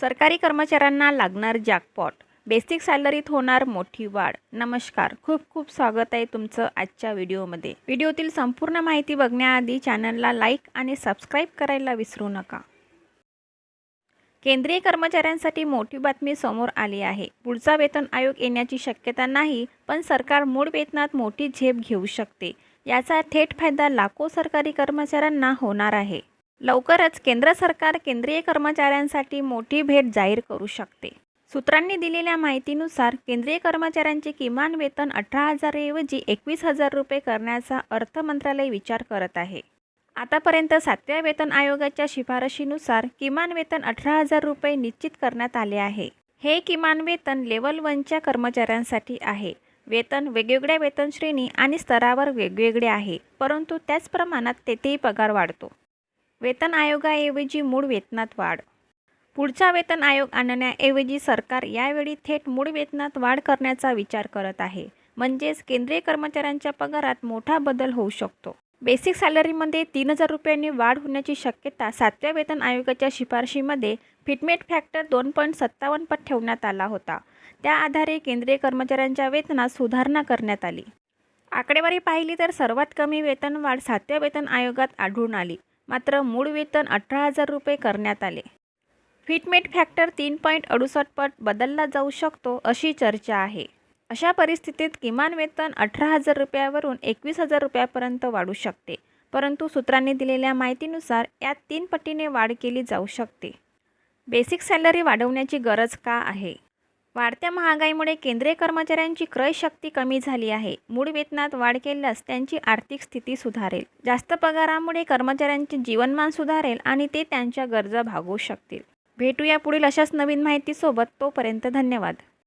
सरकारी कर्मचाऱ्यांना लागणार जॅकपॉट बेसिक सॅलरीत होणार मोठी वाढ. नमस्कार. खूप खूप स्वागत आहे तुमचं आजच्या व्हिडिओमध्ये. व्हिडिओतील संपूर्ण माहिती बघण्याआधी चॅनलला लाईक आणि सबस्क्राईब करायला विसरू नका. केंद्रीय कर्मचाऱ्यांसाठी मोठी बातमी समोर आली आहे. पुढचा वेतन आयोग येण्याची शक्यता नाही पण सरकार मूळ वेतनात मोठी झेप घेऊ शकते. याचा थेट फायदा लाखो सरकारी कर्मचाऱ्यांना होणार आहे. लवकरच केंद्र सरकार केंद्रीय कर्मचाऱ्यांसाठी मोठी भेट जाहीर करू शकते. सूत्रांनी दिलेल्या माहितीनुसार केंद्रीय कर्मचाऱ्यांचे किमान वेतन अठरा हजारऐवजी एकवीस हजार रुपये करण्याचा अर्थ मंत्रालय विचार करत आहे. आतापर्यंत सातव्या वेतन आयोगाच्या शिफारशीनुसार किमान वेतन अठरा हजार रुपये निश्चित करण्यात आले आहे. हे किमान वेतन लेवल वनच्या कर्मचाऱ्यांसाठी आहे. वेतन वेगवेगळ्या वेतन श्रेणी आणि स्तरावर वेगवेगळे आहे परंतु त्याच प्रमाणात तेथेही पगार वाढतो. वेतन आयोगाऐवजी मूळ वेतनात वाढ. पुढचा वेतन आयोग आणण्याऐवजी सरकार यावेळी थेट मूळ वेतनात वाढ करण्याचा विचार करत आहे. म्हणजेच केंद्रीय कर्मचाऱ्यांच्या पगारात मोठा बदल होऊ शकतो. बेसिक सॅलरीमध्ये तीन हजार रुपयांनी वाढ होण्याची शक्यता सातव्या वेतन आयोगाच्या शिफारशीमध्ये फिटमेट फॅक्टर दोन पॉईंट सत्तावन्न पट ठेवण्यात आला होता. त्या आधारे केंद्रीय कर्मचाऱ्यांच्या वेतनात सुधारणा करण्यात आली. आकडेवारी पाहिली तर सर्वात कमी वेतनवाढ सातव्या वेतन आयोगात आढळून आली. मात्र मूळ वेतन अठरा हजार रुपये करण्यात आले. फिटमेट फॅक्टर तीन पॉईंट अडुसष्ट पट बदलला जाऊ शकतो अशी चर्चा आहे. अशा परिस्थितीत किमान वेतन अठरा हजार रुपयावरून एकवीस हजार रुपयापर्यंत वाढू शकते परंतु सूत्रांनी दिलेल्या माहितीनुसार यात तीन पटीने वाढ केली जाऊ शकते. बेसिक सॅलरी वाढवण्याची गरज का आहे? वाढत्या महागाईमुळे केंद्रीय कर्मचाऱ्यांची क्रय शक्ती कमी झाली आहे. मूळ वेतनात वाढ केल्यास त्यांची आर्थिक स्थिती सुधारेल. जास्त पगारामुळे कर्मचाऱ्यांचे जीवनमान सुधारेल आणि ते त्यांच्या गरजा भागवू शकतील. भेटूया पुढील अशाच नवीन माहितीसोबत. तोपर्यंत धन्यवाद.